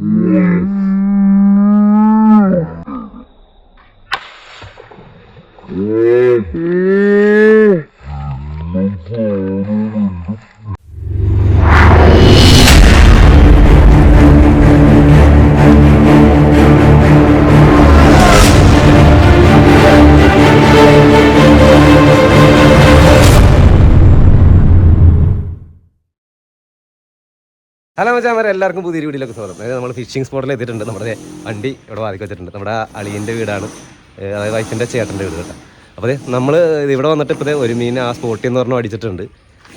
Yeah. മച്ചാമാരെ എല്ലാവർക്കും പുതിയ വീഡിയോയിലേക്ക് സ്വാഗതം. അതായത് നമ്മൾ ഫിഷിംഗ് സ്പോട്ടിൽ എത്തിയിട്ടുണ്ട്. നമ്മുടെ വണ്ടി ഇവിടെ വാതിക്ക് വെച്ചിട്ടുണ്ട്. നമ്മുടെ അളിയന്റെ വീടാണ്. അതായത് വൈഫിന്റെ ചേട്ടന്റെ വീട് കേട്ടോ. അപ്പോൾ നമ്മൾ ഇവിടെ വന്നിട്ട് ഇപ്പോൾ ഒരു മീൻ ആ സ്പോട്ടിൽ നിന്ന് പറഞ്ഞു അടിച്ചിട്ടുണ്ട്.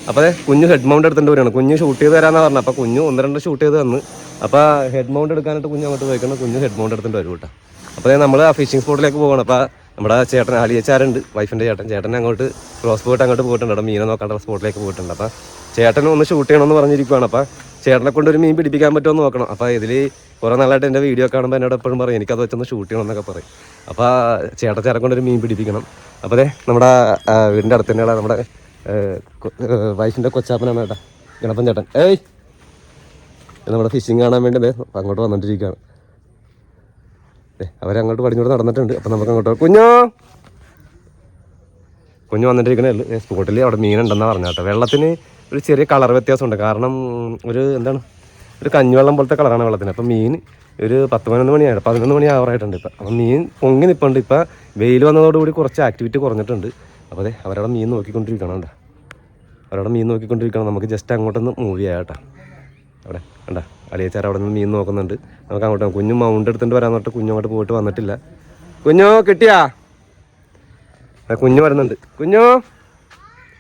അപ്പോൾ കുഞ്ഞു ഹെഡ് മൗണ്ട് എടുത്തിട്ട് വരികയാണ്. കുഞ്ഞ് ഷൂട്ട് ചെയ്ത് തരാമെന്നാണ് പറഞ്ഞത് അപ്പോൾ കുഞ്ഞു ഒന്ന് രണ്ട് ഷൂട്ട് ചെയ്ത് തന്ന്. അപ്പോൾ ഹെഡ് മൗണ്ട് എടുക്കാനായിട്ട് കുഞ്ഞു അങ്ങോട്ട് പോയിക്കണം. കുഞ്ഞു ഹെഡ് മൗണ്ട് എടുത്തിട്ട് വരും കേട്ടോ. അപ്പോൾ നമ്മൾ ആ ഫിഷിംഗ് സ്പോട്ടിലേക്ക് പോകണം അപ്പോൾ നമ്മുടെ ചേട്ടൻ അലിയച്ചാരുണ്ട് വൈഫിന്റെ ചേട്ടൻ. ചേട്ടൻ അങ്ങോട്ട് ക്രോസ് പോയിട്ട് അങ്ങോട്ട് പോയിട്ടുണ്ട്. അവിടെ മീനെ നോക്കാനുള്ള സ്പോട്ടിലേക്ക് പോയിട്ടുണ്ട്. അപ്പോൾ ചേട്ടൻ ഒന്ന് ഷൂട്ട് ചെയ്യണമെന്ന് പറഞ്ഞിരിക്കുവാണ്. അപ്പോൾ ചേട്ടനെ കൊണ്ട് ഒരു മീൻ പിടിപ്പിക്കാൻ പറ്റുമോ എന്ന് നോക്കണം. അപ്പോൾ ഇതിൽ കുറേ നാളായിട്ട് എന്റെ വീഡിയോ കാണുമ്പോൾ എന്നോട് എപ്പോഴും പറയും എനിക്കത് വെച്ചൊന്ന് ഷൂട്ട് ചെയ്യണം എന്നൊക്കെ പറയും. അപ്പോൾ ചേട്ടൻ ചേട്ടനെ കൊണ്ട് ഒരു മീൻ പിടിപ്പിക്കണം. അപ്പോൾ അതെ നമ്മുടെ വീടിന്റെ അടുത്ത് തന്നെയുള്ള നമ്മുടെ വൈഫിന്റെ കൊച്ചാപ്പനാണ് ചേട്ടാ ഗണപ്പൻ ചേട്ടൻ. ഏയ്! നമ്മുടെ ഫിഷിങ് കാണാൻ വേണ്ടി അങ്ങോട്ട് വന്നിട്ടിരിക്കുകയാണ് അവരങ്ങോട്ട് പടിഞ്ഞോട്ട് നടന്നിട്ടുണ്ട്. അപ്പം നമുക്ക് അങ്ങോട്ട് കുഞ്ഞോ! കുഞ്ഞു വന്നിട്ടിരിക്കണേ സ്പോട്ടിൽ അവിടെ മീനുണ്ടെന്നാണ് പറഞ്ഞ കേട്ടോ. വെള്ളത്തിന് ഒരു ചെറിയ കളർ വ്യത്യാസമുണ്ട്. കാരണം ഒരു എന്താണ് ഒരു കഞ്ഞിവെള്ളം പോലത്തെ കളറാണ് വെള്ളത്തിന്. അപ്പം മീൻ ഒരു പത്ത് പതിനൊന്ന് മണിയാണ് പതിനൊന്ന് മണി ആവറായിട്ടുണ്ട് ഇപ്പം. അപ്പം മീൻ പൊങ്ങി നിൽപ്പുണ്ട് ഇപ്പം വെയിൽ വന്നതോടുകൂടി കുറച്ച് ആക്ടിവിറ്റി കുറഞ്ഞിട്ടുണ്ട്. അപ്പോൾ അതെ അവരവിടെ മീൻ നോക്കിക്കൊണ്ടിരിക്കണം കേട്ടോ അവരവിടെ മീൻ നോക്കിക്കൊണ്ടിരിക്കണം. നമുക്ക് ജസ്റ്റ് അങ്ങോട്ടൊന്ന് മൂവ് ചെയ്യാം കേട്ടോ. അവിടെ കണ്ട? അളിയച്ചാർ അവിടെ നിന്ന് മീൻ നോക്കുന്നുണ്ട്. നമുക്ക് അങ്ങോട്ട് കുഞ്ഞു മൗണ്ട് എടുത്തിട്ട് വരാൻ തൊട്ട് കുഞ്ഞു അങ്ങോട്ട് പോയിട്ട് വന്നിട്ടില്ല. കുഞ്ഞോ കിട്ടിയാ? കുഞ്ഞു വരുന്നുണ്ട്. കുഞ്ഞു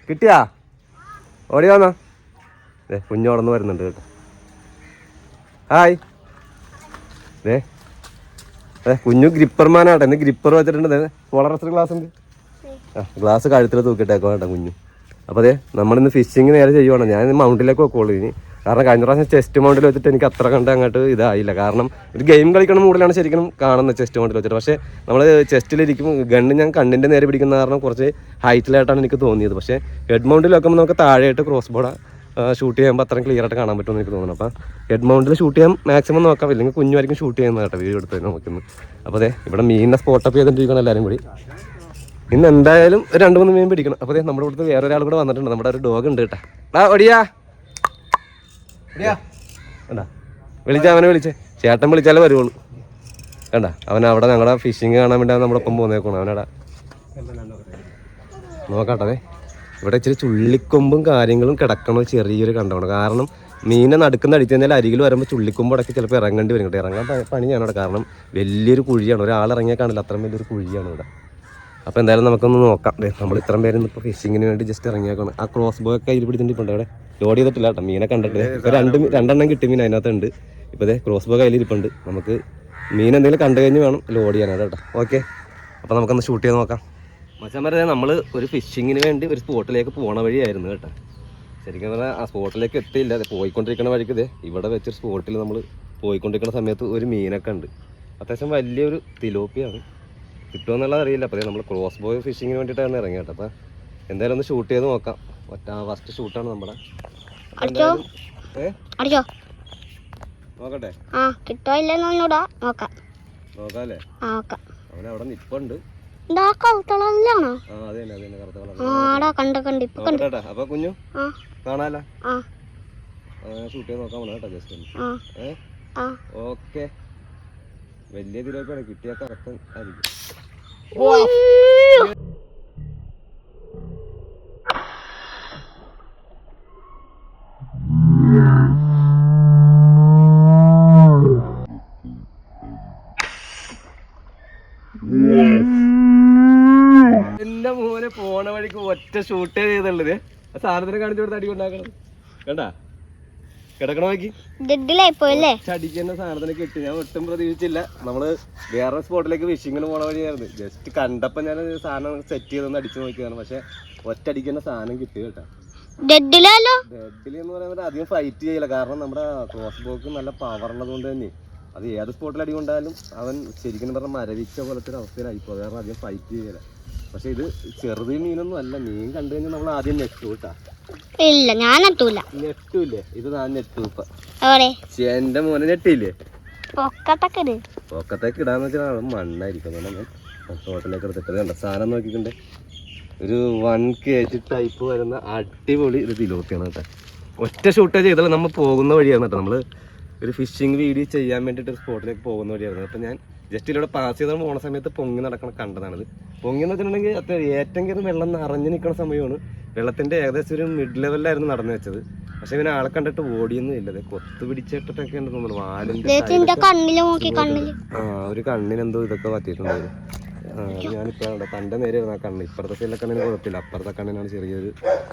കിട്ടിയാ? ഓടി വന്നോ. ദേ കുഞ്ഞു അവിടെ വരുന്നുണ്ട് കേട്ടോ. ഹായ്. ദേ അതെ കുഞ്ഞു ഗ്രിപ്പർമാനാട്ടെ ഇന്ന് ഗ്രിപ്പർ വെച്ചിട്ടുണ്ട്. കോളറസ് ഗ്ലാസ് ഉണ്ട്. ആ ഗ്ലാസ് കഴുത്തിൽ തൂക്കിട്ടേക്കോ കേട്ടോ കുഞ്ഞു. അപ്പോൾ അതെ നമ്മളിന്ന് ഫിഷിങ് നേരെ ചെയ്യുവാണ്. ഞാൻ മൗണ്ടിലേക്ക് വെക്കോളൂ ഇനി. കാരണം കഴിഞ്ഞ പ്രാവശ്യം ചെസ്റ്റ് മൗണ്ടിൽ വെച്ചിട്ട് എനിക്ക് അത്ര കണ്ട് അങ്ങോട്ട് ഇതായില്ല. കാരണം ഒരു ഗെയിം കളിക്കണ മൂടിലാണ് ശരിക്കും കാണുന്നത് ചെസ്റ്റ് മൗണ്ടിൽ വെച്ചിട്ട്. പക്ഷേ നമ്മൾ ചെസ്റ്റിലിരിക്കും ഗണ്ണ് ഞാൻ കണ്ണിന്റെ നേരെ പിടിക്കുന്ന കാരണം കുറച്ച് ഹൈറ്റിലായിട്ടാണ് എനിക്ക് തോന്നിയത്. പക്ഷേ ഹെഡ് മൗണ്ടിൽ വെക്കുമ്പോൾ നമുക്ക് താഴെയായിട്ട് ക്രോസ് ബോർഡ് ഷൂട്ട് ചെയ്യുമ്പോൾ അത്രയും ക്ലിയർ ആയിട്ട് കാണാൻ പറ്റുമെന്ന് എനിക്ക് തോന്നുന്നു. അപ്പോൾ ഹെഡ് മൗണ്ടിൽ ഷൂട്ട് ചെയ്യാൻ മാക്സിമം നോക്കാം. ഇല്ലെങ്കിൽ കുഞ്ഞുമായിരിക്കും ഷൂട്ട് ചെയ്യുന്നത് കേട്ടോ വീഡിയോ എടുത്ത് നോക്കുന്നു അപ്പോൾ അതെ ഇവിടെ മീനിനെ സ്പോട്ടപ്പ് ചെയ്തിട്ടിരിക്കണം എല്ലാവരും കൂടി. ഇന്ന് എന്തായാലും രണ്ട് മൂന്ന് മീൻ പിടിക്കണം. അപ്പോൾ നമ്മുടെ ഇവിടുത്തെ വേറെ ഒരാൾ കൂടെ വന്നിട്ടുണ്ട്. നമ്മുടെ ഒരു ഡോഗ് ഉണ്ട് കേട്ടോ. ആ ഒടിയാ കണ്ടാ? വിളിച്ച അവനെ വിളിച്ചേ. ചേട്ടൻ വിളിച്ചാലേ വരുവുള്ളൂ. കണ്ട? അവൻ അവിടെ ഞങ്ങളുടെ ഫിഷിങ് കാണാൻ വേണ്ടി നമ്മുടെ ഒപ്പം പോന്നേക്കണം അവനടാ നോക്കാട്ടെ ഇവിടെ ഇച്ചിരി ചുള്ളിക്കൊമ്പും കാര്യങ്ങളും കിടക്കണ ചെറിയൊരു കണ്ടമാണ് കാരണം മീനെ നടുക്കുന്ന അടിച്ചു കഴിഞ്ഞാൽ അരികിൽ വരുമ്പോൾ ചുള്ളിക്കൊമ്പ് ചിലപ്പോൾ ഇറങ്ങേണ്ടി വരും കേട്ടോ. ഇറങ്ങാൻ പണി പണിയാണ് ഇവിടെ കാരണം വലിയൊരു കുഴിയാണ്. ഒരാൾ ഇറങ്ങിയാൽ കാണില്ല. അത്രയും വലിയൊരു കുഴിയാണ് ഇവിടെ. അപ്പോൾ എന്തായാലും നമുക്കൊന്ന് നോക്കാം. നമ്മൾ ഇത്രയും പേര് ഇപ്പോൾ ഫിഷിങ്ങിന് വേണ്ടി ജസ്റ്റ് ഇറങ്ങിയേക്കാണ് ആ ക്രോസ് ബോ ഒക്കെ അതിൽ പിടിച്ചിട്ടുണ്ട് ഇവിടെ. ലോഡ് ചെയ്തിട്ടില്ല കേട്ടോ. മീനെ കണ്ടിട്ട്. ഇപ്പൊ രണ്ട് രണ്ടെണ്ണം കിട്ടി മീൻ അതിനകത്തുണ്ട്. ഇപ്പൊ ഇതേ ക്രോസ് ബോ കയ്യിലിരിപ്പുണ്ട്. നമുക്ക് മീൻ എന്തെങ്കിലും കണ്ടു കഴിഞ്ഞ് വേണം ലോഡ് ചെയ്യാനായിട്ട് കേട്ടോ. ഓക്കെ അപ്പൊ നമുക്കൊന്ന് ഷൂട്ട് ചെയ്ത് നോക്കാം. മച്ചാൻ പറഞ്ഞാൽ നമ്മൾ ഒരു ഫിഷിങ്ങിന് വേണ്ടി ഒരു സ്പോട്ടിലേക്ക് പോണ വഴിയായിരുന്നു കേട്ടോ. ശരിക്കും പറഞ്ഞാൽ ആ സ്പോട്ടിലേക്ക് എത്തിയില്ല. പോയിക്കൊണ്ടിരിക്കുന്ന വഴിക്ക് ഇതേ ഇവിടെ വെച്ചൊരു സ്പോട്ടിൽ നമ്മൾ പോയിക്കൊണ്ടിരിക്കുന്ന സമയത്ത് ഒരു മീനൊക്കെ ഉണ്ട്. അത്യാവശ്യം വലിയൊരു തിലോപ്പിയാണ്. കിട്ടുമെന്നുള്ളത് അറിയില്ല. അപ്പോൾ നമ്മൾ ക്രോസ് ബോയ് ഫിഷിങ്ങിന് വേണ്ടിയിട്ടാണ് ഇറങ്ങിയത് അപ്പോൾ എന്തായാലും ഒന്ന് ഷൂട്ട് ചെയ്ത് നോക്കാം. ഒറ്റ ഫസ്റ്റ് ഷൂട്ടാണ് നമ്മുടെ അടിച്ചോ? നോക്കട്ടെ. ആ കിട്ടോ നോക്കാം. അവിടെ നിപ്പുണ്ട്. അപ്പൊ കുഞ്ഞു കാണാല? ഷൂട്ട് ചെയ്ത് നോക്കാൻ പോണ കേട്ടോ ജസ്റ്റ് ഓക്കെ. വലിയ തിരക്കാണ് കിട്ടിയാൽ കറക്റ്റ് ആയിരിക്കും. ഷൂട്ട് ചെയ്തുള്ളത് ആ സാധനത്തിന് കാണിച്ചു കൊടുത്ത് അടി ഉണ്ടാക്കണം കണ്ടാ? കിടക്കണ നോക്കി. ഡെഡിലായി പോയല്ലേ ചടിക്കുന്ന സാധനത്തിന് കിട്ടി. ഞാൻ ഒട്ടും പ്രതീക്ഷിച്ചില്ല. നമ്മൾ വേറെ സ്പോട്ടിലേക്ക് വിഷിങ്ങിന് പോണ വഴിയായിരുന്നു. ജസ്റ്റ് കണ്ടപ്പോ ഞാൻ സാധനം സെറ്റ് ചെയ്തൊന്ന് അടിച്ചു നോക്കിയതാണ്. പക്ഷെ ഒറ്റ അടിക്കുന്ന സാധനം കിട്ടി കേട്ടോ. ഡെഡിലെന്ന് പറയുന്നത് അധികം ഫൈറ്റ് ചെയ്യില്ല. കാരണം നമ്മുടെ ക്രോസ് ബോക്ക് നല്ല പവർ ഉള്ളത് കൊണ്ട് തന്നെ. അത് ഏത് സ്പോട്ടിൽ അടി കൊണ്ടാലും അവൻ ശരിക്കും പറഞ്ഞാൽ മരവിച്ച പോലത്തെ ഒരു അവസ്ഥയിലായിപ്പോ കാരണം അധികം ഫൈറ്റ് ചെയ്യില്ല. പക്ഷെ ഇത് ചെറുത് മീനൊന്നും അല്ല. മീൻ കണ്ടു കഴിഞ്ഞാൽ നമ്മൾ ആദ്യം നെട്ടു കേട്ടാ. ഇല്ല ഞാൻ നെട്ടൂല നെട്ടൂല്ലേ ഇത് ഞാൻ നെട്ടു ഇപ്പൊ. എന്റെ മോനെ നെട്ടില്ലേ പൊക്കത്തേക്ക് ഇട് പോക്കത്തേക്ക് ഇടാന്ന് വെച്ചാൽ മണ്ണായിരിക്കും. തോട്ടിലേക്ക് എടുത്തിട്ട് കണ്ട? സാധനം നോക്കിക്കണ്ടേ. ഒരു വൺ കെ ജി ടൈപ്പ് വരുന്ന അടിപൊളി ഒരു തിലോപ്പിയാണ് കേട്ടോ. ഒറ്റ ഷൂട്ടേ ചെയ്താൽ നമ്മൾ പോകുന്ന വഴിയാണ് കേട്ടോ. നമ്മൾ ഒരു ഫിഷിംഗ് വീഡിയോ ചെയ്യാൻ വേണ്ടിയിട്ട് ഒരു സ്പോട്ടിലേക്ക് പോകുന്ന വഴിയായിരുന്നു. അപ്പം ഞാൻ ജസ്റ്റ് ഇതിലൂടെ പാസ് ചെയ്താൽ പോണ സമയത്ത് പൊങ്ങി നടക്കണം കണ്ടതാണിത്. പൊങ്ങി എന്ന് വെച്ചിട്ടുണ്ടെങ്കിൽ അത്ര ഏറ്റവും കയറി വെള്ളം നിറഞ്ഞു നിൽക്കുന്ന സമയമാണ്. വെള്ളത്തിന്റെ ഏകദേശം ഒരു മിഡ് ലെവലിലായിരുന്നു നടന്നു വെച്ചത്. പക്ഷെ ഇവനെ ആളെ കണ്ടിട്ട് ഓടിയൊന്നും ഇല്ല. കൊത്തു പിടിച്ചിട്ടൊക്കെ ഉണ്ട് തോന്നുന്നു. വാലിന്റെ ആ ഒരു കണ്ണിനെന്തോ ഇതൊക്കെ പറ്റിയിട്ടുണ്ടായിരുന്നു. അവിടെ തന്റെ നേരെ വരുന്ന കണ്ണ്. ഇപ്പുറത്തെ സൈഡിലെ കണ്ണിന് കുഴപ്പമില്ല. അപ്പുറത്തെ കണ്ണിനാണ് ചെറിയൊരു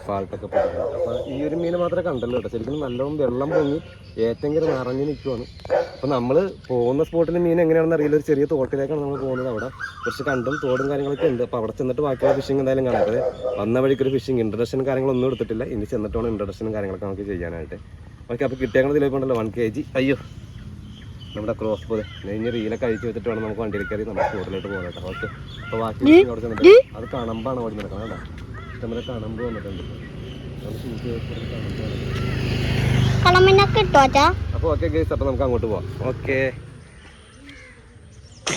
ഫാൾട്ടൊക്കെ പോകുന്നത് അപ്പോൾ ഈ ഒരു മീൻ മാത്രമേ കണ്ടല്ലോ കേട്ടോ. ശരിക്കും നല്ലോണം വെള്ളം പൊങ്ങി ഏറ്റെങ്കിലും നിറഞ്ഞു നിൽക്കുവാണ് അപ്പോൾ നമ്മൾ പോകുന്ന സ്പോട്ടിൽ മീൻ എങ്ങനെയാണെന്ന് അറിയില്ല. ഒരു ചെറിയ തോട്ടിലേക്കാണ് നമ്മൾ പോകുന്നത് അവിടെ. കുറച്ച് കണ്ടും തോടും കാര്യങ്ങളൊക്കെ ഉണ്ട്. അപ്പോൾ അവിടെ ചെന്നിട്ട് ബാക്കിയുള്ള ഫിഷിംഗ് എന്തായാലും കാണാം. വന്ന വഴിക്ക് ഒരു ഫിഷിംഗ് ഇൻട്രഡക്ഷൻ കാര്യങ്ങളൊന്നും എടുത്തിട്ടില്ല. ഇനി ചെന്നിട്ട് വേണം ഇൻട്രഡക്ഷനും കാര്യങ്ങളൊക്കെ നമുക്ക് ചെയ്യാനായിട്ട്. ഓക്കെ അപ്പോൾ കിട്ടിയാൽ ഇതിലേക്കുണ്ടല്ലോ വൺ കെ ജി അയ്യോ. നമ്മുടെ ക്രോസ് പോലെ ഇനി റീലൊക്കെ അഴിച്ചു വെച്ചിട്ട് വേണം നമുക്ക് വണ്ടിയിൽ കയറി നമ്മുടെ സ്കൂട്ടിലോട്ട് പോകാൻ കേട്ടോ. ഓക്കെ. അപ്പോൾ ബാക്കി അവിടെ ചെന്നിട്ട് അത് കണമ്പാണ് ഓടി നടക്കണം കേട്ടോ. ഇഷ്ടംപോലെ കണമ്പ് വന്നിട്ടുണ്ട്. അപ്പോൾ ഓക്കെ ഗേസ് അപ്പോൾ നമുക്ക് അങ്ങോട്ട് പോവാം. ഓക്കെ.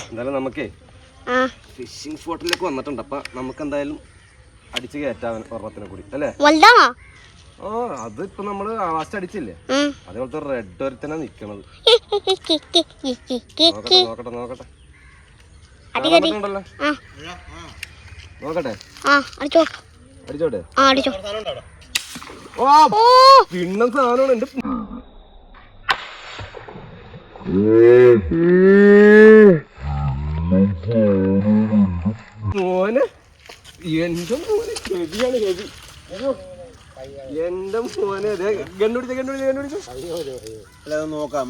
എന്തായാലും നമുക്കേ ഫിഷിംഗ് സ്പോട്ടിലേക്ക് വന്നിട്ടുണ്ട്. അപ്പം നമുക്ക് എന്തായാലും അടിച്ച് കയറ്റാൻ ഒരെണ്ണത്തിനെ കൂടി. അല്ലേ? ആ അതിപ്പോ നമ്മൾ ലാസ്റ്റ് അടിച്ചില്ലേ? അതേപോലത്തെ റെഡ് ഒരുത്തനാ നിക്കണത്. നോക്കട്ടെ നോക്കട്ടെ നോക്കട്ടെ. നോക്കട്ടെ. അടിച്ചോട്ടെ? ഓ പിന്നെ സാധനമാണ് അല്ല അത് നോക്കാം.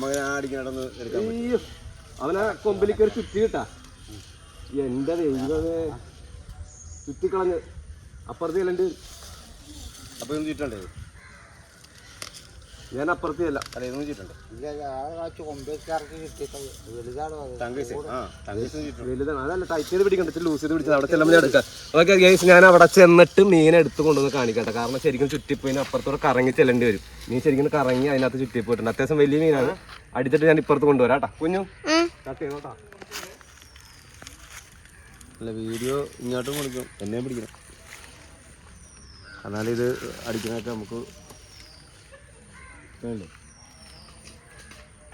നടന്ന് എടുക്കാൻ അയ്യോ. അവനാ കൊമ്പിലേക്ക് കയറി ചുറ്റി കിട്ടാ. എന്റെ ദൈവമേ. ചുറ്റിക്കളഞ്ഞ്. അപ്പുറത്ത് ചെല്ലണ്ട്. അപ്പൊ ഇതൊന്നും ചുറ്റണ്ടേ? ഞാൻ അപ്പുറത്ത് അല്ല വലുതാണ് അതല്ല ടൈറ്റ് ചെയ്ത് പിടിക്കണ്ട. ഇച്ചിരി ലൂസ് ചെയ്ത് പിടിച്ചത് അവിടെ ചെല്ലുമ്പോൾ ഞാൻ എടുക്കാം. ഓക്കെ ഗൈസ് ഞാൻ അവിടെ ചെന്നിട്ട് മീൻ എടുത്തു കൊണ്ടുവന്ന് കാണിക്കട്ടെ. കാരണം ശരിക്കും ചുറ്റിപ്പോയിന് അപ്പുറത്തോടെ കറങ്ങി ചെല്ലേണ്ടി വരും. മീൻ ശരിക്കും കറങ്ങി അതിനകത്ത് ചുറ്റി പോയിട്ടുണ്ട് അത്യാവശ്യം വലിയ മീനാണ്. അടിച്ചിട്ട് ഞാൻ ഇപ്പുറത്ത് കൊണ്ടുവരാം കേട്ടാ. കുഞ്ഞു കട്ട് ചെയ്തോട്ടാ അല്ല വീഡിയോ ഇങ്ങോട്ടും കൊടുക്കും. എന്നെയും പിടിക്കണം. എന്നാലും ഇത് അടിക്കണൊക്കെ നമുക്ക് വേണ്ടേ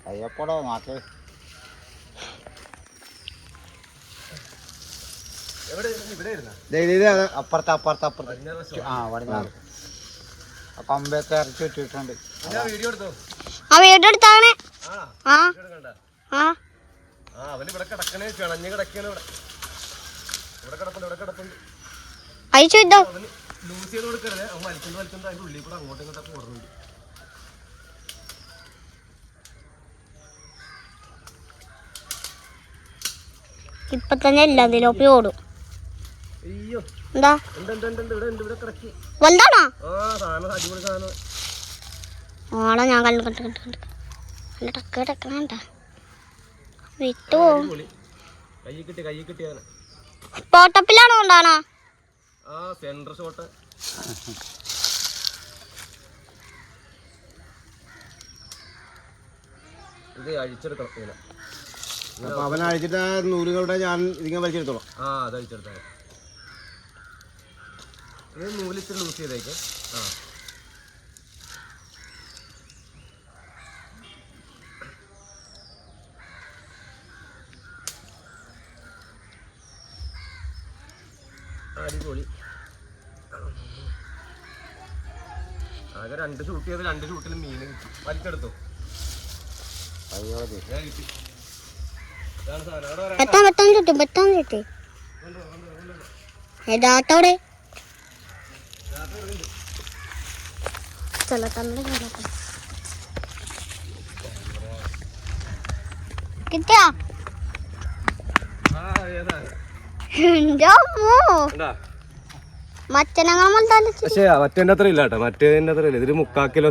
അയ്യപ്പടോ നാട്ടിൽ അപ്പുറത്ത് അപ്പുറത്ത് അപ്പുറത്ത്. ആ വടങ്ങാറ് ആ പമ്പയൊക്കെ ഇറച്ചി ഇട്ടിട്ടുണ്ട് വീഡിയോ എടുത്തോ? ആ വീഡിയോ എടുത്താണേ ആ ആ. ആ. ഇപ്പൊ തന്നെ എല്ലാം തിലോപ്പി ഓടും. എന്താ? ഞാൻ കണ്ടു കണ്ടു കണ്ടു കണ്ടു നല്ല ടക്ക് ടക്കണണ്ട വിട്ടു. പോട്ടപ്പിലാണോ കൊണ്ടാണോ സെന്റർ ഷോട്ട് ഇത് അഴിച്ചെടുക്കണം അപ്പൊ അവൻ അഴിച്ചിട്ട് നൂലുകളുടെ ഞാൻ ഇതിങ്ങനെ വലിച്ചെടുത്തോളാം. ആ അത് അഴിച്ചെടുത്താൽ ഇത് ലൂസ് ചെയ്തേക്ക്. ആ. അടിപൊളി. ആകെ രണ്ട് ഷൂട്ട് ചെയ്ത് രണ്ട് ഷൂട്ടിൽ മീൻ കിട്ടി. വലിച്ചെടുത്തു. കിട്ടി. എത്താൻ ചുറ്റും പറ്റാൻ ചുറ്റി ചില തന്നെ കിലോ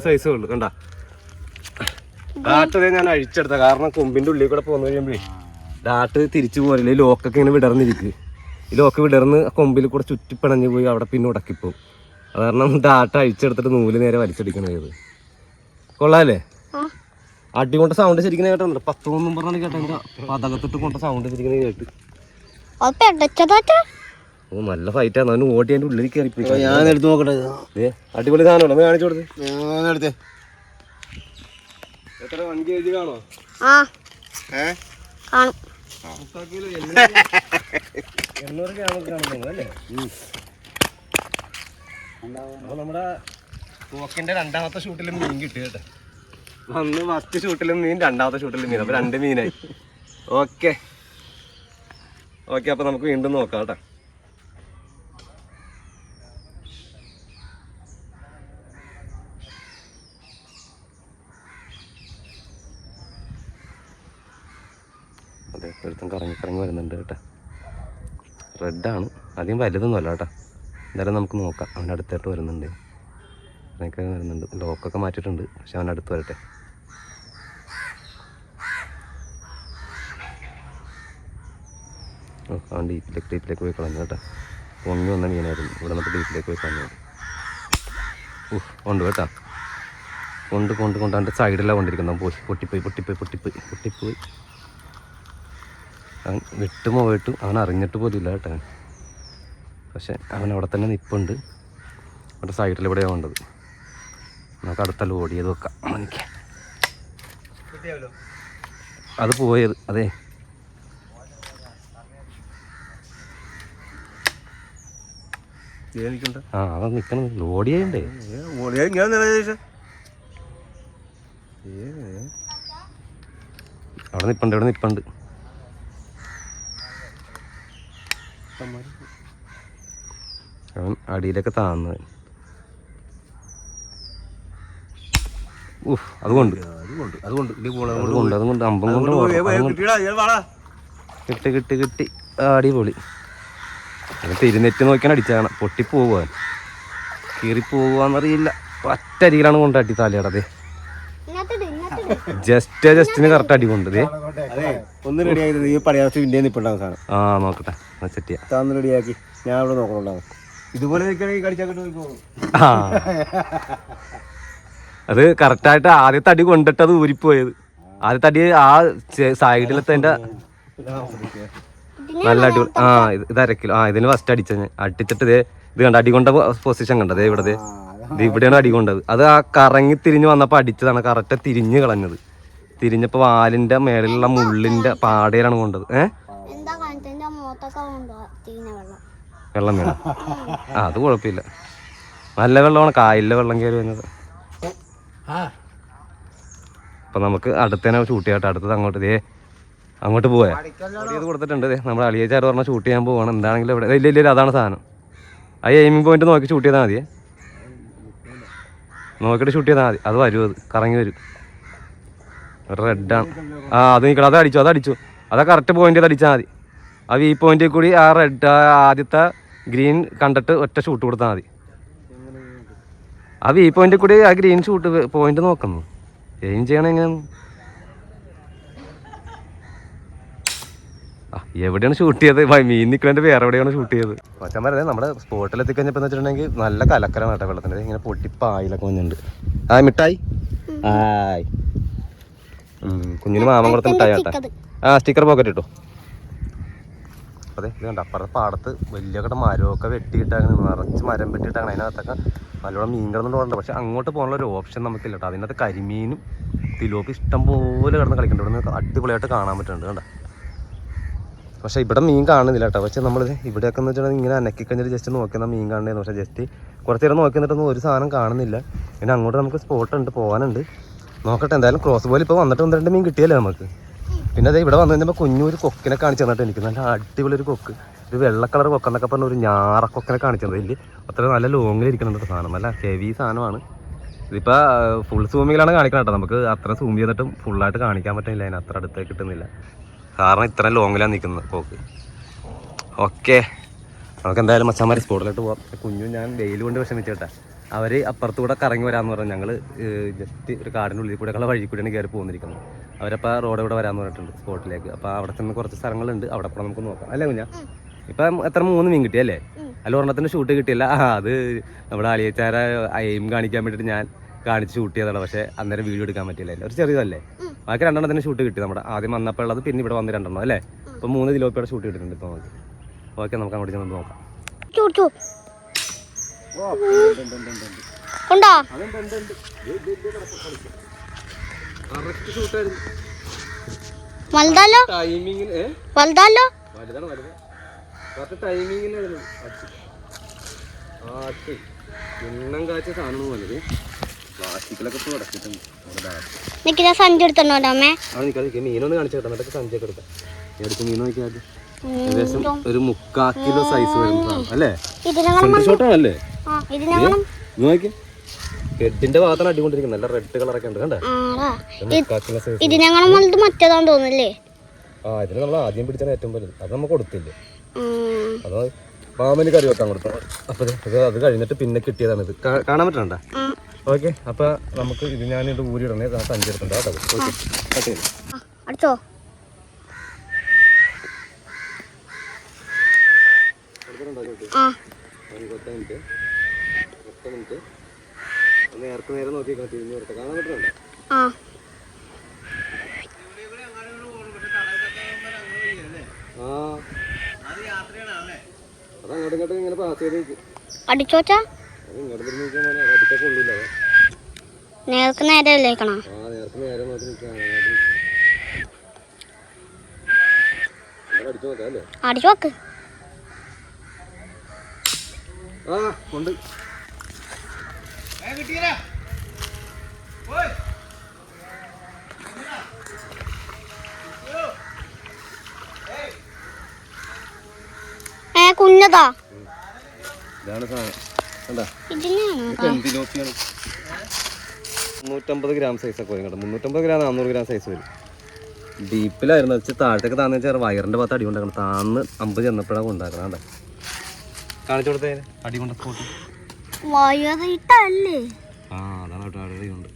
ഞാൻ അഴിച്ചെടുത്ത കാരണം കൊമ്പിന്റെ ഉള്ളിൽ കൂടെ പോന്നു കഴിയുമ്പോഴേ ഡാട്ട് തിരിച്ചു പോരില്ല ഈ ലോക്കൊക്കെ ഇങ്ങനെ വിടർന്നിരിക്കും. ഈ ലോക്ക് വിടർന്ന് കൊമ്പിൽ കൂടെ ചുറ്റിപ്പിണഞ്ഞു പോയി അവിടെ പിന്നെ ഉടക്കിപ്പോവും. അത് കാരണം ഡാട്ട് അഴിച്ചെടുത്തിട്ട് നൂൽ നേരെ വലിച്ചെടുക്കണത് കൊള്ളാല്ലേ? അടി കൊണ്ട സൗണ്ട് ശരിക്കും കേട്ടോ പത്ത് മൂന്നും പറഞ്ഞാണ് കേട്ടോ പതകത്തിട്ട് കൊണ്ട സൗണ്ട് ശരിക്കും കേട്ട്. ഓ നല്ല ഫൈറ്റ് അവന് ഓടി അതിന്റെ ഉള്ളിൽ കയറി ഞാൻ എടുത്ത് നോക്കട്ടെ അടിപൊളി സാധനമാണ്. ഒന്ന് കാണിച്ചു കൊടുത്ത് ഞാൻ എടുത്തേ. എത്ര വൺ കെ ജി കാണോ ആ. ഏ? കാണും. എണ്ണൂറ് ഗ്രാമൊക്കെ കാണുന്നു അല്ലേ അപ്പൊ നമ്മുടെ രണ്ടാമത്തെ ഷൂട്ടിലും മീൻ കിട്ടി കേട്ടോ അന്ന് ഫസ്റ്റ് ഷൂട്ടിലും മീൻ രണ്ടാമത്തെ ഷൂട്ടിലും മീൻ. അപ്പൊ രണ്ട് മീനായി. ഓക്കെ ഓക്കെ അപ്പൊ നമുക്ക് വീണ്ടും നോക്കാം കേട്ടോ അതെ ഒരുത്തം കറങ്ങി കറങ്ങി വരുന്നുണ്ട് കേട്ടോ റെഡാണ് അധികം വലുതൊന്നുമല്ല കേട്ടോ. എന്തായാലും നമുക്ക് നോക്കാം. അവന്റെ അടുത്തായിട്ട് വരുന്നുണ്ട്. അതിനൊക്കെ വരുന്നുണ്ട്. ലോക്കൊക്കെ മാറ്റിയിട്ടുണ്ട്. പക്ഷെ അവന്റെ അടുത്ത് വരട്ടെ. ഓ അവൻ ഡീപ്പിലേക്ക് ഡീപ്പിലേക്ക് പോയി കളഞ്ഞു കേട്ടോ. പൊങ്ങി വന്ന മീനായിരുന്നു. ഇവിടെ നിന്നിട്ട് ഡീപ്പിലേക്ക് പോയി കളഞ്ഞു. ഉണ്ട് കേട്ടോ. കൊണ്ട് കൊണ്ട് കൊണ്ട് അവന്റെ സൈഡിലാണ് കൊണ്ടിരിക്കുന്നത് പോയി. പൊട്ടിപ്പോയി പൊട്ടിപ്പോയി പൊട്ടിപ്പോയി പൊട്ടിപ്പോയി. അവൻ വിട്ടുമോ പോയിട്ടും അവൻ അറിഞ്ഞിട്ട് പോലുമില്ല കേട്ടോ. പക്ഷെ അവൻ അവിടെ തന്നെ നിപ്പുണ്ട്. അവിടെ സൈഡിൽ ഇവിടെയാണ് വേണ്ടത്. നമുക്ക് അടുത്ത ലോഡ് ചെയ്ത് വെക്കാം. അവനിക്ക് അത് പോയത്. അതെ. ആ അവൻ നിൽക്കണം ലോഡ് ചെയ്യണ്ടേ അവിടെ നിപ്പണ്ട് ഇവിടെ അവൻ അടിയിലൊക്കെ താന്ന്. അതുകൊണ്ട്. അതുകൊണ്ട് അതുകൊണ്ട് അമ്പം കൊണ്ട് കിട്ടി കിട്ടി കിട്ടി. ആടി അടിപൊളി. തിരുന്നെറ്റ് നോക്കിയാണ് അടിച്ചാണ് പൊട്ടിപ്പോവാൻ കീറിപ്പോവാന്നറിയില്ല ഒറ്റ അരികിലാണ് കൊണ്ടാട്ടി തലയടതെ ജസ്റ്റ് ജസ്റ്റിന് കറക്റ്റ് അടി കൊണ്ട് ദേ. അതെ ഒന്ന് റെഡി ആയത് ഈ പടയാത്ത ഇന്ത്യയിൽ നിൽപ്പുണ്ടാകും സാധനം. ആ നോക്കട്ടെ. സെറ്റ് ചെയ്യാം. താന്ന് റെഡിയാക്കി ഞാൻ ഇവിടെ നോക്കണുണ്ടാകും ഇതുപോലെ നിൽക്കണമെങ്കിൽ കടിച്ചാൽ അത് കറക്റ്റായിട്ട് ആദ്യത്തെ അടി കൊണ്ടിട്ട് അത് ഊരിപ്പോയത്. ആദ്യത്തെ അടി ആ സൈഡിലത്തെ എന്റെ നല്ല അടിപൊളി ആ ഇത് അരക്കിലോ. ആ ഇതിന് ഫസ്റ്റ് അടിച്ചത് അടിച്ചിട്ട് ഇത് കണ്ട? അടി കൊണ്ട പൊസിഷൻ കണ്ടത് ഇവിടത്തെ ഇത് ഇവിടെയാണ് അടി കൊണ്ടത്. അത് ആ കറങ്ങി തിരിഞ്ഞ് വന്നപ്പോൾ അടിച്ചതാണ്. കറക്റ്റ് തിരിഞ്ഞ് കളഞ്ഞത്. തിരിഞ്ഞപ്പോൾ വാലിന്റെ മേളിലുള്ള മുള്ളിന്റെ പാടയിലാണ് കൊണ്ടത്. ഏ? വെള്ളം? വെള്ളം വീണ. ആ അത് കുഴപ്പമില്ല. നല്ല വെള്ളമാണ്. കായലിലെ വെള്ളം കയറി വരുന്നത്. അപ്പൊ നമുക്ക് അടുത്തന്നെ ഷൂട്ട് ചെയ്യട്ടെ അടുത്തത് അങ്ങോട്ട് ദേ അങ്ങോട്ട് പോയാ ചെയ്ത് കൊടുത്തിട്ടുണ്ട് ദേ നമ്മുടെ അളിയച്ചാർ പറഞ്ഞ ഷൂട്ട് ചെയ്യാൻ പോവാണ്. എന്താണെങ്കിലും ഇവിടെ ഇല്ല ഇല്ല ഇല്ല അതാണ് സാധനം. ആ എയിമിംഗ് പോയിന്റ് നോക്കി ഷൂട്ട് ചെയ്താൽ മതിയേ. നോക്കിയിട്ട് ഷൂട്ട് ചെയ്താൽ മതി. അത് വരും അത്. കറങ്ങി വരും. റെഡാണ് ആ അത് നിൽക്കണം അത് അടിച്ചു അത് അതാ കറക്റ്റ് പോയിന്റ് അടിച്ചാൽ മതി. ആ വി പോയിന്റിൽ കൂടി ആ റെഡ് ആദ്യത്തെ ഗ്രീൻ കണ്ടിട്ട് ഒറ്റ ഷൂട്ട് കൊടുത്താൽ മതി. ആ വി പോയിന്റിൽ കൂടി ആ ഗ്രീൻ ഷൂട്ട് പോയിന്റ് നോക്കുന്നു. എയിം ചെയ്യണം എങ്ങനെയാണ്? എവിടെയാണ് ഷൂട്ട് ചെയ്തത്? മീൻ നിൽക്കുന്നതിന്റെ വേറെ എവിടെയാണ് ഷൂട്ട് ചെയ്തത്? മച്ചാൻ പറയുന്നത് നമ്മുടെ സ്പോട്ടിൽ എത്തിക്കഴിഞ്ഞപ്പോൾ വെച്ചിട്ടുണ്ടെങ്കിൽ നല്ല കലക്കലാണ് കേട്ടോ വെള്ളത്തിന്റെ ഇങ്ങനെ പൊട്ടിപ്പായിലൊക്കെ വന്നിട്ടുണ്ട്. ആ മിഠായി? ആയ്. ഉം, കുഞ്ഞിന് മാമൻ കൊടുത്ത മിഠായി കേട്ടോ ആ സ്റ്റിക്കർ പോക്കറ്റ് ഇട്ടോ. അതെ ഇത് കണ്ട അപ്പുറത്തെ പാടത്ത് വലിയ കട മരമൊക്കെ വെട്ടിയിട്ടാണ് നിറച്ച് മരം വെട്ടിയിട്ടാണ് അതിനകത്തൊക്കെ നല്ലോണം മീൻ കിടന്നുണ്ട് പക്ഷെ അങ്ങോട്ട് പോകാനുള്ള ഒരു ഓപ്ഷൻ നമുക്കില്ല കേട്ടോ. അതിനകത്ത് കരിമീനും തിലോപ്പി ഇഷ്ടം പോലെ കിടന്ന് കളിക്കുന്നുണ്ട് ഇവിടെ നിന്ന് അടിപൊളിയായിട്ട് കാണാൻ പറ്റുന്നുണ്ട് കണ്ട? പക്ഷേ ഇവിടെ മീൻ കാണുന്നില്ല കേട്ടോ. പക്ഷെ നമ്മൾ ഇവിടെയൊക്കെ എന്ന് വെച്ചിട്ടുണ്ടെങ്കിൽ ഇങ്ങനെ അനക്കി കഴിഞ്ഞിട്ട് ജസ്റ്റ് നോക്കുന്ന മീൻ കാണുന്നതായിരുന്നു. പക്ഷേ ജസ്റ്റ് കുറച്ച് നേരം നോക്കി നിന്നിട്ടൊന്നും ഒരു സാധനം കാണുന്നില്ല. പിന്നെ അങ്ങോട്ട് നമുക്ക് സ്പോട്ട് ഉണ്ട് പോകാനുണ്ട് നോക്കട്ടെ എന്തായാലും ക്രോസ് ബോയിൽ ഇപ്പോൾ വന്നിട്ട് ഒന്ന് രണ്ട് മീൻ കിട്ടിയല്ലേ നമുക്ക്? പിന്നെ അതെ ഇവിടെ വന്നു കഴിഞ്ഞപ്പോൾ കുഞ്ഞൊരു കൊക്കിനെ കാണിച്ചു തന്നിട്ട് എനിക്ക്. നല്ല അടിപൊളി ഒരു കൊക്ക്. ഒരു വെള്ള കളർ കൊക്കെന്നൊക്കെ പറഞ്ഞ ഒരു ഞാറ കൊക്കിനെ കാണിച്ചു തന്നത് വലിയ അത്ര നല്ല ലോങ്ങിൽ ഇരിക്കുന്നുണ്ട് സാധനം. നല്ല ഹെവി സാധനമാണ്. ഇതിപ്പോൾ ഫുൾ സൂമിങ്ങിലാണ് കാണിക്കണം കേട്ടോ. നമുക്ക് അത്ര സൂം ചെയ്തിട്ടും ഫുള്ളായിട്ട് കാണിക്കാൻ പറ്റുന്നില്ല. അതിന് അത്ര അടുത്തേക്ക് കിട്ടുന്നില്ല. കാരണം ഇത്ര ലോങ്ങിലാണ് നിൽക്കുന്നത് പോക്ക്. ഓക്കെ. നമുക്ക് എന്തായാലും മച്ചാമാരി സ്പോട്ടിലോട്ട് പോവാം. കുഞ്ഞു ഞാൻ വെയിൽ കൊണ്ട് വിഷമിച്ചേട്ടാ. അവർ അപ്പുറത്തുകൂടെ കറങ്ങി വരാമെന്ന് പറഞ്ഞു ഞങ്ങൾ ജസ്റ്റ് ഒരു കാടിന്റെ ഉള്ളിൽ കൂടെ വഴി കൂടെയാണ് കയറി പോകുന്നിരിക്കുന്നത് അവരപ്പോൾ റോഡ് കൂടെ വരാമെന്ന് പറഞ്ഞിട്ടുണ്ട് സ്പോട്ടിലേക്ക്. അപ്പോൾ അവിടെ തന്നെ കുറച്ച് സ്ഥലങ്ങളുണ്ട്. അവിടെ കൂടെ നമുക്ക് നോക്കാം. അല്ലേ കുഞ്ഞാ? ഇപ്പം എത്ര മൂന്ന് മീൻ കിട്ടിയല്ലേ അല്ല? ഒരെണ്ണത്തിന് ഷൂട്ട് കിട്ടിയില്ല. അത് നമ്മുടെ അളിയച്ചാരെ എയിം കാണിക്കാൻ വേണ്ടിയിട്ട് ഞാൻ കാണിച്ച് ഷൂട്ട് ചെയ്തതാണ്. പക്ഷേ അന്നേരം വീഡിയോ എടുക്കാൻ പറ്റിയില്ല. ഒരു ചെറിയതല്ലേ? ബാക്കി രണ്ടെണ്ണത്തിന് ഷൂട്ട് കിട്ടി. നമ്മുടെ ആദ്യം വന്നപ്പോൾ ഉള്ളത് പിന്നെ ഇവിടെ വന്ന് രണ്ടെണ്ണം അല്ലേ? അപ്പോൾ മൂന്ന് കിലോപ്പിയുടെ ഷൂട്ട് കിട്ടിയിട്ടുണ്ട് ഇപ്പോൾ നമുക്ക്. ഓക്കെ നമുക്ക് അങ്ങോട്ട് ചെന്ന് നോക്കാം. ഇന്നും ഉണ്ടോ വലുതല്ലോ ടൈമിങ്ങിന് വലുതല്ലോ വലുതാണ് വലുത്. കറക്റ്റ് ടൈമിങ്ങിനായിരുന്നു ആട്ടി എണ്ണം കാച്ച സാധനം പോലെ പ്ലാസ്റ്റിക്കിലൊക്കെ ഇപ്പോൾ കിടക്കിയിട്ടുണ്ട് അവിടെ ബാഗ്. നിക്ക് ഞാൻ സഞ്ചി എടുത്തോണ്ടോ അമ്മേ? മീനൊന്ന് കാണിച്ചു കേട്ടോ എന്നിട്ടൊക്കെ സഞ്ചിയൊക്കെ എടുക്കാം. എടുത്ത് മീൻ നോക്കിയാൽ ഏകദേശം ഒരു മുക്കാ കിലോ സൈസ് അല്ലേ? നോക്കി കെട്ടിന്റെ ഭാഗത്താണ് അടികൊണ്ടിരിക്കുന്നത്. നല്ല റെഡ് കളറൊക്കെ ഉണ്ട് കണ്ടേ? വലുത് മറ്റേതാന്ന് തോന്നുന്നില്ലേ? ആ ഇതിന് നമ്മൾ ആദ്യം പിടിച്ചാൽ ഏറ്റവും വലുത്. അത് നമ്മൾ കൊടുത്തില്ലേ. അത് മാമന് കറി വെക്കാൻ കൊടുത്തു അപ്പൊ അത് കഴിഞ്ഞിട്ട് പിന്നെ കിട്ടിയതാണ് ഇത്. കാണാൻ പറ്റണ്ട ഓക്കെ അപ്പൊ നമുക്ക് ഇത് ഞാനിത് ഊരി ഇടണേ സഞ്ചി എടുക്കണ്ട കേട്ടോ. ഓക്കെ കട്ട് ചെയ്തു. അടിച്ചോ. നേർക്ക് നേരെ നോക്കി തിരിഞ്ഞു വരട്ടെ കാണാൻ പറ്റുന്നുണ്ടോ? ആ. ഇങ്ങോട്ടും ഇങ്ങനെ പാസ് അടിച്ചോച്ചാ നേർക്ക് നേരെ അടിച്ചു നോക്കാം ഏ കുഞ്ഞതാ. ഇതാണ് സാധനം. മുന്നൂറ്റമ്പത് ഗ്രാം സൈസ് ഒക്കെ വരും കേട്ടോ മുന്നൂറ്റമ്പത് ഗ്രാം നാനൂറ് ഗ്രാം സൈസ് വരും. ഡീപ്പിലായിരുന്നു. വെച്ച് താഴത്തേക്ക് താന്ന് വെച്ചാൽ വയറിന്റെ ഭാഗത്ത് അടി കൊണ്ടാക്കണം. താന്ന് അമ്പ് ചെന്നപ്പോഴാണ് ഉണ്ടാക്കണം കണ്ടേ? കാണിച്ചു കൊടുത്തേ. അടി കൊണ്ട സ്പോട്ട് വയറിട്ടല്ലേ ആ അതാണ് കേട്ടോ. അടിയുണ്ട്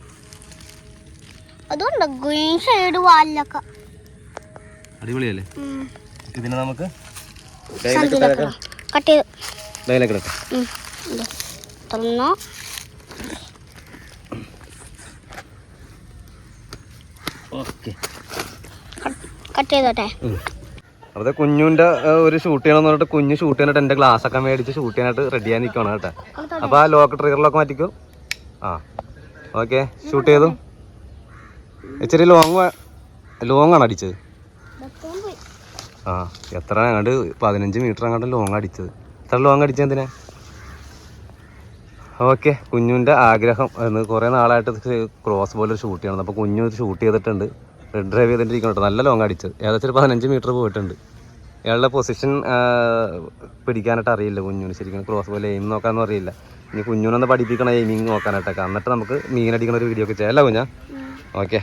അതുകൊണ്ട് ഗ്രീൻ ഷെയ്ഡ് വാലിലൊക്കെ. അടിപൊളിയല്ലേ. ഇതിനെ നമുക്ക് കട്ട് ചെയ്ത്. ഡയലൊക്കെ തുറന്നോ. കട്ട് ചെയ്തോട്ടെ. അതെ കുഞ്ഞുന്റെ ഒരു ഷൂട്ട് ചെയ്യണമെന്ന് പറഞ്ഞിട്ട് കുഞ്ഞ് ഷൂട്ട് ചെയ്യാനായിട്ട് എന്റെ ഗ്ലാസ് ഒക്കെ മേടിച്ച് ഷൂട്ട് ചെയ്യാനായിട്ട് റെഡി ആയി നിൽക്കണം കേട്ടോ. അപ്പൊ ആ ലോക്ക് ട്രിഗറിലൊക്കെ മാറ്റിക്കോ. ആ. ഓക്കെ ഷൂട്ട് ചെയ്തു. ഇച്ചിരി ലോങ് ലോങ് ആണ് അടിച്ചത്. ആ എത്ര അങ്ങോട്ട് പതിനഞ്ച് മീറ്റർ അങ്ങോട്ട് ലോങ് അടിച്ചത്. എത്ര ലോങ് അടിച്ചത് എന്തിനാ? ഓക്കെ കുഞ്ഞുന്റെ ആഗ്രഹം. എന്ന് കുറേ നാളായിട്ട് ക്രോസ് പോലെ ഷൂട്ട് ചെയ്യണം. അപ്പോൾ കുഞ്ഞു ഷൂട്ട് ചെയ്തിട്ടുണ്ട്. റെഡ് ഡ്രൈവ് ചെയ്തിട്ടിരിക്കണം നല്ല ലോങ് അടിച്ചത് ഏകദേശം ഒരു പതിനഞ്ച് മീറ്റർ പോയിട്ടുണ്ട്. ഇയാളുടെ പൊസിഷൻ പിടിക്കാനായിട്ട് അറിയില്ല കുഞ്ഞുന് ശരിക്കും ക്രോസ് പോലെ എയിം നോക്കാനൊന്നും അറിയില്ല. ഇനി കുഞ്ഞുനൊന്ന് പഠിപ്പിക്കണം എയിമിങ് നോക്കാനായിട്ടൊക്കെ. എന്നിട്ട് നമുക്ക് മീൻ അടിക്കുന്ന ഒരു വീഡിയോ ഒക്കെ ചെയ്യാം. അല്ല കുഞ്ഞാ? ഓക്കെ.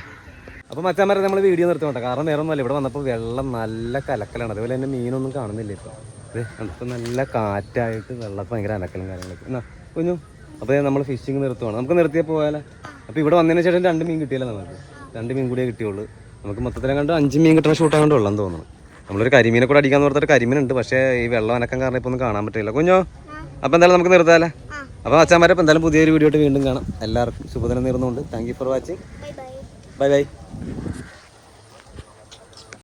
അപ്പോൾ മച്ചാമാരെ നമ്മൾ വീഡിയോ നിർത്തുന്നുണ്ട് കാരണം വേറെ ഒന്നുമല്ല ഇവിടെ വന്നപ്പോൾ വെള്ളം നല്ല കലക്കലാണ്. അതുപോലെ തന്നെ മീനൊന്നും കാണുന്നില്ല ഇപ്പോൾ ഇത് നമുക്ക് നല്ല കാറ്റായിട്ട് വെള്ളം ഭയങ്കര അലക്കലും കാര്യങ്ങളൊക്കെ. എന്നാ കുഞ്ഞു? അപ്പോൾ നമ്മൾ ഫിഷിങ് നിർത്തുവാണ്. നമുക്ക് നിർത്തിയാൽ പോയാലോ അപ്പോൾ ഇവിടെ വന്നതിന് ശേഷം രണ്ട് മീൻ കിട്ടിയല്ലോ നമുക്ക്. രണ്ട് മീൻ കൂടിയേ കിട്ടിയുള്ളൂ. നമുക്ക് മൊത്തത്തിലെ കണ്ട് അഞ്ച് മീൻ കിട്ടുന്ന ഷൂട്ടാണ് കൊണ്ട് ഉള്ളതെന്ന് തോന്നുന്നു. നമ്മളൊരു കരിമീനെ കൂടെ അടിക്കാന്ന് പറഞ്ഞിട്ട് കരിമീനുണ്ട്. പക്ഷേ ഈ വെള്ളം അനക്കം കാരണം ഇപ്പോൾ ഒന്നും കാണാൻ പറ്റില്ല. കുഞ്ഞോ അപ്പോൾ എന്തായാലും നമുക്ക് നിർത്താമല്ലേ അപ്പോൾ അച്ഛന്മാരെ എന്തായാലും പുതിയൊരു വീഡിയോ ആയിട്ട് വീണ്ടും കാണാം. എല്ലാവർക്കും ശുഭദിനം നേർന്നുകൊണ്ട്. Thank you for watching bye bye